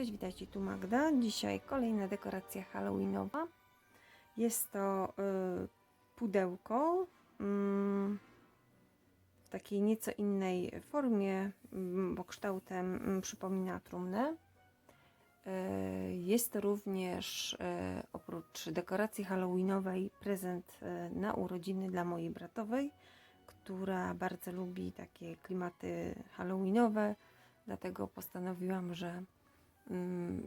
Cześć, witajcie, tu Magda. Dzisiaj kolejna dekoracja halloweenowa. Jest to y, pudełko mm, w takiej nieco innej formie, mm, bo kształtem mm, przypomina trumnę. Y, Jest to również y, oprócz dekoracji halloweenowej prezent y, na urodziny dla mojej bratowej, która bardzo lubi takie klimaty halloweenowe. Dlatego postanowiłam, że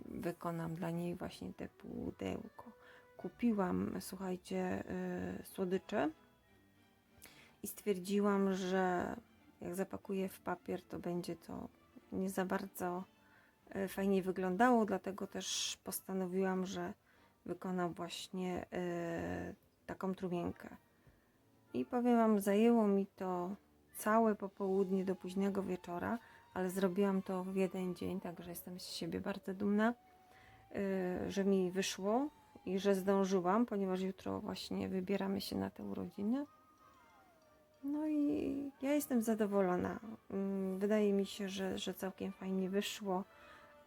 wykonam dla niej właśnie te pudełko. Kupiłam, słuchajcie, y, słodycze i stwierdziłam, że jak zapakuję w papier, to będzie to nie za bardzo y, fajnie wyglądało, dlatego też postanowiłam, że wykonam właśnie y, taką trumienkę. I powiem Wam, zajęło mi to całe popołudnie do późnego wieczora, ale zrobiłam to w jeden dzień, także jestem z siebie bardzo dumna, yy, że mi wyszło i że zdążyłam, ponieważ jutro właśnie wybieramy się na te urodziny. No i ja jestem zadowolona. Ym, Wydaje mi się, że, że całkiem fajnie wyszło,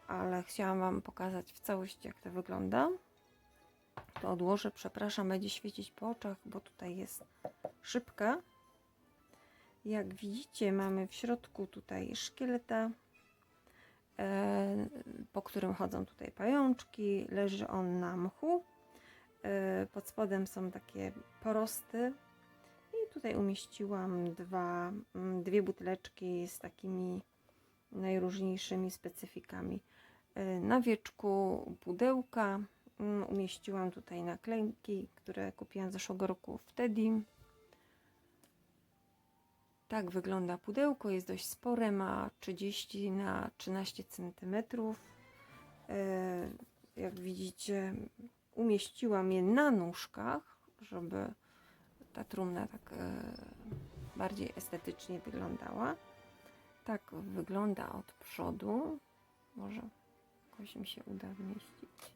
ale chciałam Wam pokazać w całości, jak to wygląda. To odłożę, przepraszam, będzie świecić po oczach, bo tutaj jest szybka. Jak widzicie, mamy w środku tutaj szkieleta, e, po którym chodzą tutaj pajączki. Leży on na mchu. E, Pod spodem są takie porosty. I tutaj umieściłam dwa, mm, dwie buteleczki z takimi najróżniejszymi specyfikami. E, Na wieczku pudełka mm, umieściłam tutaj naklejki, które kupiłam zeszłego roku w Teddy. Tak wygląda pudełko, jest dość spore, ma 30 na 13 cm. Jak widzicie, umieściłam je na nóżkach, żeby ta trumna tak e, bardziej estetycznie wyglądała. Tak wygląda od przodu. Może jakoś mi się uda wmieścić.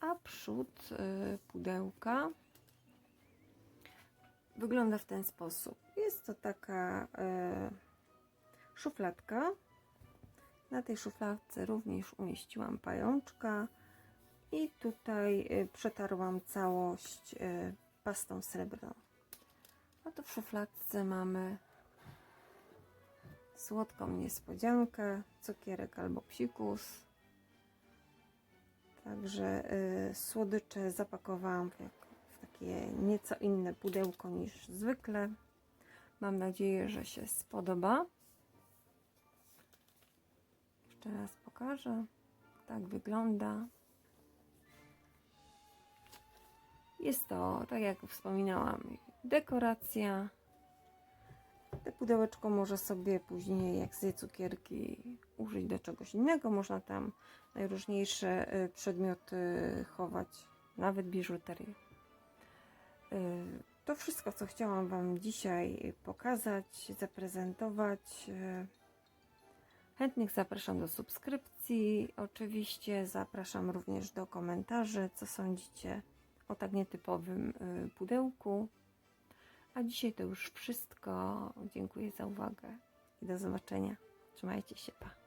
A przód e, pudełka wygląda w ten sposób. Jest to taka e, szufladka. Na tej szufladce również umieściłam pajączka i tutaj e, przetarłam całość e, pastą srebrną. A tu w szufladce mamy słodką niespodziankę, cukierek albo psikus. Także y, słodycze zapakowałam w takie nieco inne pudełko niż zwykle. Mam nadzieję, że się spodoba. Jeszcze raz pokażę. Tak wygląda. Jest to, tak jak wspominałam, dekoracja. Te pudełeczko może sobie później, jak zje cukierki, użyć do czegoś innego. Można tam najróżniejsze y, przedmioty chować, nawet biżuterię. Y, To wszystko, co chciałam Wam dzisiaj pokazać, zaprezentować. Y, Chętnych zapraszam do subskrypcji. Oczywiście zapraszam również do komentarzy, co sądzicie o tak nietypowym y, pudełku. A dzisiaj to już wszystko. Dziękuję za uwagę i do zobaczenia. Trzymajcie się, pa.